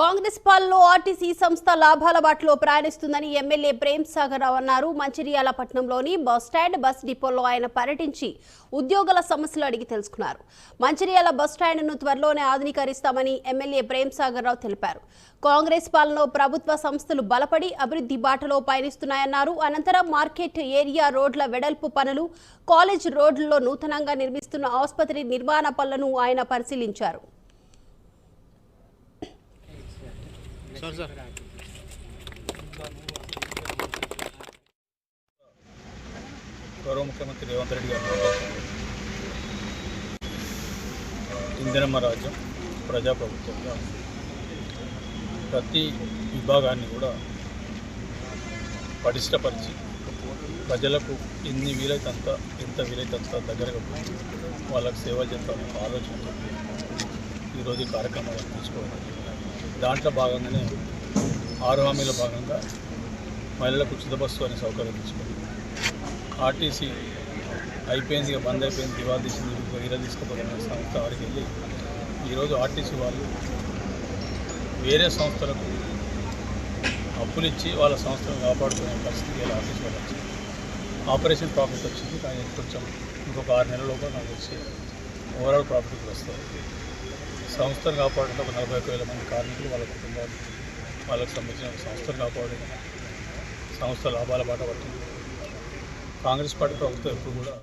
కాంగ్రెస్ పాలనలో ఆర్టీసీ సంస్థ లాభాల బాటలో ప్రయాణిస్తుందని ఎమ్మెల్యే ప్రేమ్ సాగర్ రావు అన్నారు. మంచిర్యాల పట్టణంలోని బస్ స్టాండ్ బస్ డిపోలో ఆయన పర్యటించి ఉద్యోగుల సమస్యలు అడిగి తెలుసుకున్నారు. మంచిర్యాల బస్ స్టాండ్ను త్వరలోనే ఆధునీకరిస్తామని ఎమ్మెల్యే ప్రేమ్ సాగర్ రావు తెలిపారు. కాంగ్రెస్ పాలనలో ప్రభుత్వ సంస్థలు బలపడి అభివృద్ధి బాటలో పయనిస్తున్నాయన్నారు. అనంతరం మార్కెట్ ఏరియా రోడ్ల వెడల్పు పనులు కాలేజ్ రోడ్లలో నూతనంగా నిర్మిస్తున్న ఆసుపత్రి నిర్మాణ పనులను ఆయన పరిశీలించారు. సార్ సార్ గౌరవ ముఖ్యమంత్రి రేవంత్ రెడ్డి గారు. ఇందిరమ్మ రాజ్యం ప్రజాప్రభుత్వంగా ప్రతి విభాగాన్ని కూడా పటిష్టపరిచి ప్రజలకు ఎన్ని వీలైతంత ఎంత వీలైతంత దగ్గరగా వాళ్ళకు సేవ చేస్తామని ఆలోచనతో ఈరోజు కార్యక్రమాలు తీసుకోవడం. దాంట్లో భాగంగానే ఆరు హామీల భాగంగా మహిళలకు ఉచిత బస్సు అనే సౌకర్యం తీసుకుంది. ఆర్టీసీ అయిపోయింది ఇక బంద్ అయిపోయింది దివాళ తీసింది ఇర తీసుకుపోతున్న సంస్థ వారికి వెళ్ళి ఈరోజు ఆర్టీసీ వాళ్ళు వేరే సంస్థలకు అప్పులు ఇచ్చి వాళ్ళ సంస్థను కాపాడుకునే పరిస్థితి ఇలా ఆర్టీసీ వాళ్ళు వచ్చింది. ఆపరేషన్ ప్రాఫిట్ వచ్చింది కానీ కొంచెం ఇంకొక ఆరు నెలల లోపల నాకు వచ్చి ఓవరాల్ ప్రాఫిట్ వస్తుంది. సంస్థను కాపాడటం ఒక నలభై ఒక్క వేల మంది కార్మికులు వాళ్ళ కుటుంబాలు వాళ్ళకి సంబంధించిన సంస్థను కాపాడడం సంస్థ లాభాల బాట పడుతుంది. కాంగ్రెస్ పార్టీ ప్రభుత్వం ఎప్పుడు కూడా